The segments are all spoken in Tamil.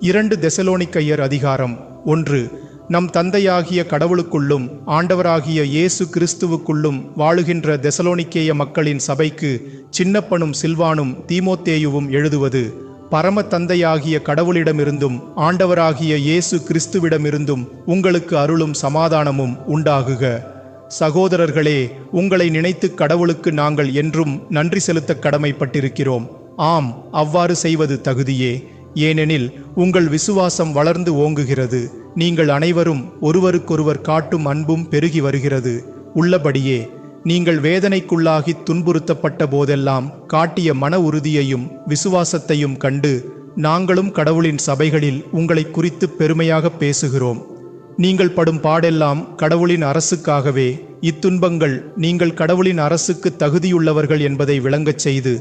இரண்டு தெசலோனிக்கையர் அதிகாரம் ஒன்று. நம் தந்தையாகிய கடவுளுக்குள்ளும் ஆண்டவராகிய இயேசு கிறிஸ்துவுக்குள்ளும் வாழுகின்ற தெசலோனிக்கேய மக்களின் சபைக்கு சின்னப்பனும் சில்வானும் தீமோத்தேயுவும் எழுதுவது. பரம தந்தையாகிய கடவுளிடமிருந்தும் ஆண்டவராகிய இயேசு கிறிஸ்துவிடமிருந்தும் உங்களுக்கு அருளும் சமாதானமும் உண்டாகுக. சகோதரர்களே உங்களை நினைத்து கடவுளுக்கு நாங்கள் என்றும் நன்றி செலுத்த கடமைப்பட்டிருக்கிறோம். ஆம் அவ்வாறு செய்வது தகுதியே. ஏனெனில் உங்கள் விசுவாசம் வளர்ந்து ஓங்குகிறது. நீங்கள் அனைவரும் ஒருவருக்கொருவர் காட்டும் அன்பும் பெருகி வருகிறது. உள்ளபடியே நீங்கள் வேதனைக்குள்ளாகி துன்புறுத்தப்பட்ட போதெல்லாம் காட்டிய மன உறுதியையும் விசுவாசத்தையும் கண்டு நாங்களும் கடவுளின் சபைகளில் உங்களை குறித்து பெருமையாக பேசுகிறோம். நீங்கள் படும் பாடெல்லாம் கடவுளின் அரசுக்காகவே இத்துன்பங்கள் நீங்கள் கடவுளின் அரசுக்கு தகுதியுள்ளவர்கள் என்பதை விளங்கச் செய்து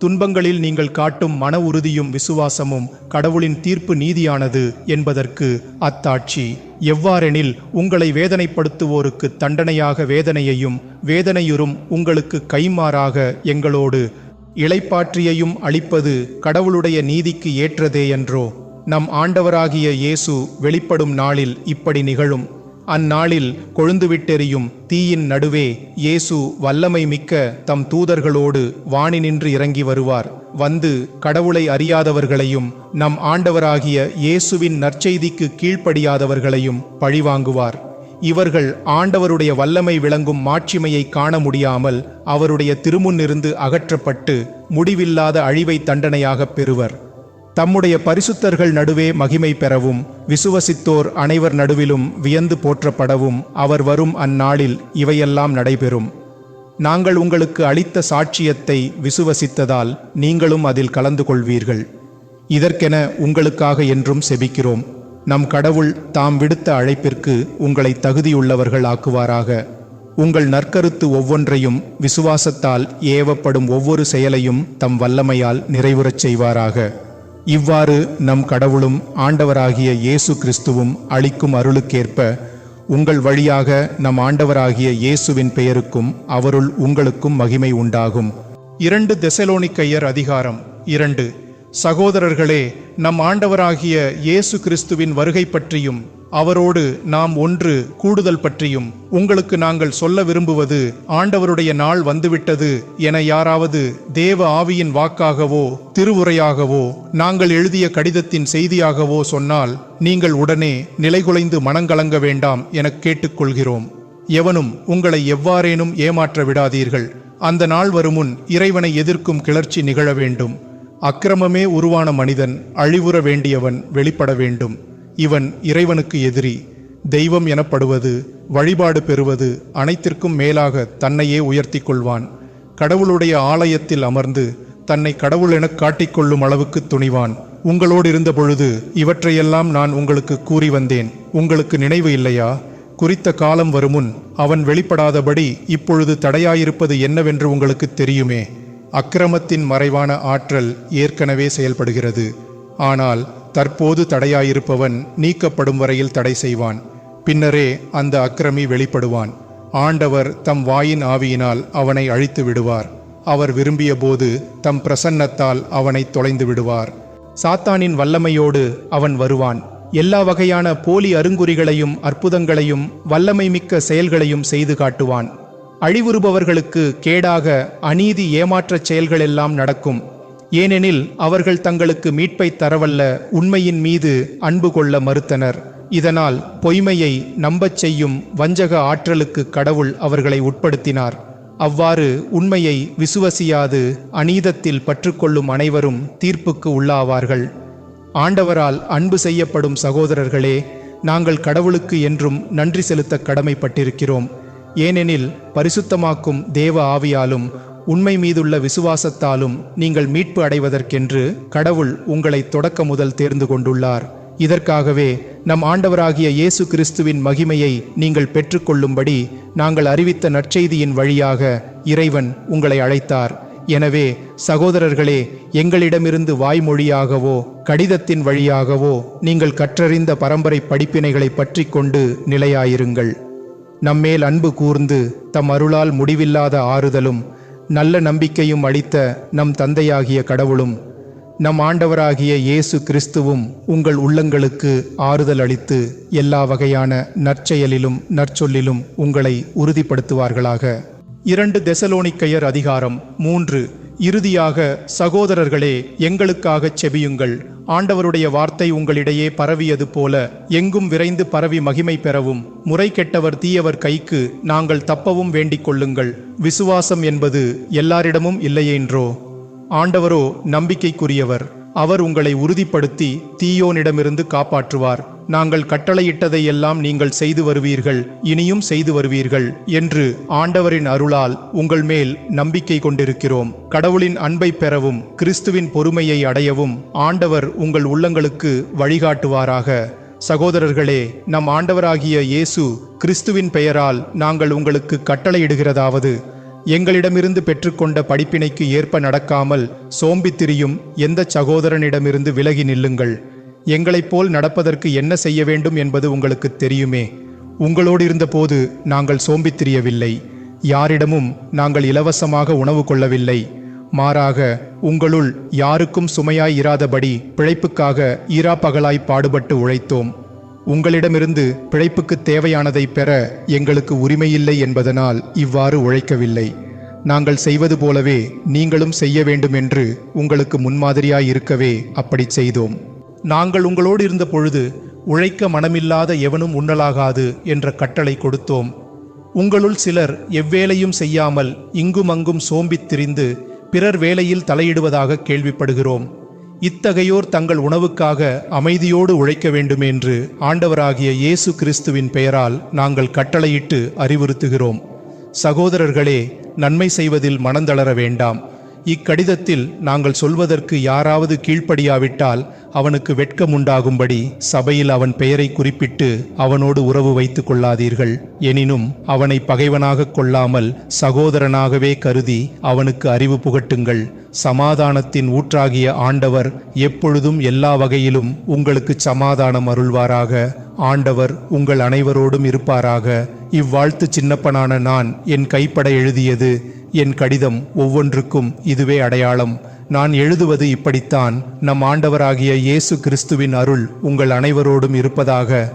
துன்பங்களில் நீங்கள் காட்டும் மன உறுதியும் விசுவாசமும் கடவுளின் தீர்ப்பு நீதியானது என்பதற்கு அத்தாட்சி. எவ்வாறெனில் உங்களை வேதனைப்படுத்துவோருக்கு தண்டனையாக வேதனையையும் வேதனையுறும் உங்களுக்கு கைமாறாக எங்களோடு இளைப்பாற்றியையும் அளிப்பது கடவுளுடைய நீதிக்கு ஏற்றதே என்றோ நம் ஆண்டவராகிய இயேசு வெளிப்படும் நாளில் இப்படி நிகழும். அந்நாளில் கொழுந்துவிட்டெறியும் தீயின் நடுவே இயேசு வல்லமை மிக்க தம் தூதர்களோடு வானினின்று இறங்கி வருவார். வந்து கடவுளை அறியாதவர்களையும் நம் ஆண்டவராகிய இயேசுவின் நற்செய்திக்கு கீழ்ப்படியாதவர்களையும் பழிவாங்குவார். இவர்கள் ஆண்டவருடைய வல்லமை விளங்கும் மாட்சிமையை காண முடியாமல் அவருடைய திருமுன்னிருந்து அகற்றப்பட்டு முடிவில்லாத அழிவை தண்டனையாகப் பெறுவர். தம்முடைய பரிசுத்தர்கள் நடுவே மகிமை பெறவும் விசுவசித்தோர் அனைவர் நடுவிலும் வியந்து போற்றப்படவும் அவர் வரும் அந்நாளில் இவையெல்லாம் நடைபெறும். நாங்கள் உங்களுக்கு அளித்த சாட்சியத்தை விசுவசித்ததால் நீங்களும் அதில் கலந்து கொள்வீர்கள். இதற்கென உங்களுக்காக என்றும் செபிக்கிறோம். நம் கடவுள் தாம் விடுத்த அழைப்பிற்கு உங்களை தகுதியுள்ளவர்கள் ஆக்குவாராக உங்கள் நற்கருத்து ஒவ்வொன்றையும் விசுவாசத்தால் ஏவப்படும் ஒவ்வொரு செயலையும் தம் வல்லமையால் நிறைவுறச் செய்வாராக. இவ்வாறு நம் கடவுளும் ஆண்டவராகிய இயேசு கிறிஸ்துவும் அளிக்கும் அருளுக்கேற்ப உங்கள் வழியாக நம் ஆண்டவராகிய இயேசுவின் பெயருக்கும் அவருள் உங்களுக்கும் மகிமை உண்டாகும். இரண்டு தெசலோனிக்கையர் அதிகாரம் இரண்டு. சகோதரர்களே நம் ஆண்டவராகிய இயேசு கிறிஸ்துவின் வருகை பற்றியும் அவரோடு நாம் ஒன்று கூடுதல் பற்றியும் உங்களுக்கு நாங்கள் சொல்ல விரும்புவது ஆண்டவருடைய நாள் வந்துவிட்டது என யாராவது தேவ ஆவியின் வாக்காகவோ திருவுரையாகவோ நாங்கள் எழுதிய கடிதத்தின் செய்தியாகவோ சொன்னால் நீங்கள் உடனே நிலைகுலைந்து மனங்கலங்க வேண்டாம் எனக் கேட்டுக்கொள்கிறோம். எவனும் உங்களை எவ்வாறேனும் ஏமாற்ற விடாதீர்கள். அந்த நாள் வருமுன் இறைவனை எதிர்க்கும் கிளர்ச்சி நிகழ வேண்டும். அக்கிரமமே உருவான மனிதன் அழிவுற வேண்டியவன் வெளிப்பட வேண்டும். இவன் இறைவனுக்கு எதிரி. தெய்வம் எனப்படுவது வழிபாடு பெறுவது அனைத்திற்கும் மேலாக தன்னையே உயர்த்தி கொள்வான். கடவுளுடைய ஆலயத்தில் அமர்ந்து தன்னை கடவுள் எனக் காட்டிக்கொள்ளும் அளவுக்கு துணிவான். உங்களோடு இருந்த பொழுது இவற்றையெல்லாம் நான் உங்களுக்கு கூறி வந்தேன். உங்களுக்கு நினைவு இல்லையா? குறித்த காலம் வருமுன் அவன் வெளிப்படாதபடி இப்பொழுது தடையாயிருப்பது என்னவென்று உங்களுக்கு தெரியுமே. அக்கிரமத்தின் மறைவான ஆற்றல் ஏற்கனவே செயல்படுகிறது. ஆனால் தற்போது தடையாயிருப்பவன் நீக்கப்படும் வரையில் தடை செய்வான். பின்னரே அந்த அக்கிரமி வெளிப்படுவான். ஆண்டவர் தம் வாயின் ஆவியினால் அவனை அழித்து விடுவார். அவர் விரும்பிய போது தம் பிரசன்னத்தால் அவனை தொலைந்து விடுவார். சாத்தானின் வல்லமையோடு அவன் வருவான். எல்லா வகையான போலி அருங்குறிகளையும் அற்புதங்களையும் வல்லமை மிக்க செயல்களையும் செய்து காட்டுவான். அழிவுறுபவர்களுக்கு கேடாக அநீதி ஏமாற்றச் செயல்களெல்லாம் நடக்கும். ஏனெனில் அவர்கள் தங்களுக்கு மீட்பை தரவல்ல உண்மையின் மீது அன்பு கொள்ள மறுத்தனர். இதனால் பொய்மையை நம்பச் செய்யும் வஞ்சக ஆற்றலுக்கு கடவுள் அவர்களை உட்படுத்தினார். அவ்வாறு உண்மையை விசுவசியாது அநீதத்தில் பற்றுக்கொள்ளும் அனைவரும் தீர்ப்புக்கு உள்ளாவார்கள். ஆண்டவரால் அன்பு செய்யப்படும் சகோதரர்களே நாங்கள் கடவுளுக்கு என்றும் நன்றி செலுத்த கடமைப்பட்டிருக்கிறோம். ஏனெனில் பரிசுத்தமாக்கும் தேவ ஆவியாலும் உண்மை மீதுள்ள விசுவாசத்தாலும் நீங்கள் மீட்பு அடைவதற்கென்று கடவுள் உங்களை தொடக்க முதல் தேர்ந்து கொண்டுள்ளார். இதற்காகவே நம் ஆண்டவராகிய இயேசு கிறிஸ்துவின் மகிமையை நீங்கள் பெற்றுக்கொள்ளும்படி நாங்கள் அறிவித்த நற்செய்தியின் வழியாக இறைவன் உங்களை அழைத்தார். எனவே சகோதரர்களே எங்களிடமிருந்து வாய்மொழியாகவோ கடிதத்தின் வழியாகவோ நீங்கள் கற்றறிந்த பரம்பரை படிப்பினைகளை பற்றி கொண்டு நிலையாயிருங்கள். நம்மேல் அன்பு கூர்ந்து தம் அருளால் முடிவில்லாத ஆறுதலும் நல்ல நம்பிக்கையும் அளித்த நம் தந்தையாகிய கடவுளும் நம் ஆண்டவராகிய இயேசு கிறிஸ்துவும் உங்கள் உள்ளங்களுக்கு ஆறுதல் அளித்து எல்லா வகையான நற்செயலிலும் நற்சொல்லிலும் உங்களை உறுதிப்படுத்துவார்களாக. இரண்டு தெசலோனிக்கையர் அதிகாரம் மூன்று. இறுதியாக சகோதரர்களே எங்களுக்காகச் செபியுங்கள். ஆண்டவருடைய வார்த்தை உங்களிடையே பரவியது போல எங்கும் விரைந்து பரவி மகிமை பெறவும். முறை கெட்டவர் தீயவர் கைக்கு நாங்கள் தப்பவும் வேண்டிக் கொள்ளுங்கள். விசுவாசம் என்பது எல்லாரிடமும் இல்லையென்றோ? ஆண்டவரோ நம்பிக்கைக்குரியவர். அவர் உங்களை உறுதிப்படுத்தி தீயோனிடமிருந்து காப்பாற்றுவார். நாங்கள் கட்டளையிட்டதையெல்லாம் நீங்கள் செய்து வருவீர்கள் இனியும் செய்து வருவீர்கள் என்று ஆண்டவரின் அருளால் உங்கள் மேல் நம்பிக்கை கொண்டிருக்கிறோம். கடவுளின் அன்பை பெறவும் கிறிஸ்துவின் பொறுமையை அடையவும் ஆண்டவர் உங்கள் உள்ளங்களுக்கு வழிகாட்டுவாராக. சகோதரர்களே நம் ஆண்டவராகிய இயேசு கிறிஸ்துவின் பெயரால் நாங்கள் உங்களுக்கு கட்டளையிடுகிறதாவது. எங்களிடமிருந்து பெற்றுக்கொண்ட படிப்பினைக்கு ஏற்ப நடக்காமல் சோம்பித்திரியும் எந்த சகோதரனிடமிருந்து விலகி நில்லுங்கள். எங்களைப் போல் நடப்பதற்கு என்ன செய்ய வேண்டும் என்பது உங்களுக்கு தெரியுமே. உங்களோடு இருந்தபோது நாங்கள் சோம்பித் திரியவில்லை யாரிடமும் நாங்கள் இலவசமாக உணவு கொள்ளவில்லை. மாறாக உங்களுள் யாருக்கும் சுமையாய் இராதபடி பிழைப்புக்காக ஈரா பகலாய் பாடுபட்டு உழைத்தோம். உங்களிடமிருந்து பிழைப்புக்கு தேவையானதை பெற எங்களுக்கு உரிமையில்லை என்பதனால் இவ்வாறு உழைக்கவில்லை. நாங்கள் செய்வது போலவே நீங்களும் செய்ய வேண்டும் என்று உங்களுக்கு முன்மாதிரியாய் இருக்கவே அப்படி செய்தோம். நாங்கள் உங்களோடு இருந்த பொழுது உழைக்க மனமில்லாத எவனும் உண்ணலாகாது என்ற கட்டளை கொடுத்தோம். உங்களுள் சிலர் எவ்வேலையும் செய்யாமல் இங்குமங்கும் சோம்பித் திரிந்து பிறர் வேலையில் தலையிடுவதாக கேள்விப்படுகிறோம். இத்தகையோர் தங்கள் உணவுக்காக அமைதியோடு உழைக்க வேண்டுமென்று ஆண்டவராகிய இயேசு கிறிஸ்துவின் பெயரால் நாங்கள் கட்டளையிட்டு அறிவுறுத்துகிறோம். சகோதரர்களே நன்மை செய்வதில் மனந்தளர வேண்டாம். இக்கடிதத்தில் நாங்கள் சொல்வதற்கு யாராவது கீழ்ப்படியாவிட்டால் அவனுக்கு வெட்கம் உண்டாகும்படி சபையில் அவன் பெயரை குறிப்பிட்டு அவனோடு உறவு வைத்துக் கொள்ளாதீர்கள். எனினும் அவனை பகைவனாகக் கொள்ளாமல் சகோதரனாகவே கருதி அவனுக்கு அறிவு புகட்டுங்கள். சமாதானத்தின் ஊற்றாகிய ஆண்டவர் எப்பொழுதும் எல்லா வகையிலும் உங்களுக்கு சமாதானம் அருள்வாராக. ஆண்டவர் உங்கள் அனைவரோடும் இருப்பாராக. இவ்வாழ்த்து சின்னப்பனான நான் என் கைப்பட எழுதியது என் கடிதம் ஒவ்வொன்றுக்கும் இதுவே அடையாளம். நான் எழுதுவது இப்படித்தான். நம் ஆண்டவராகிய இயேசு கிறிஸ்துவின் அருள் உங்கள் அனைவரோடும் இருப்பதாக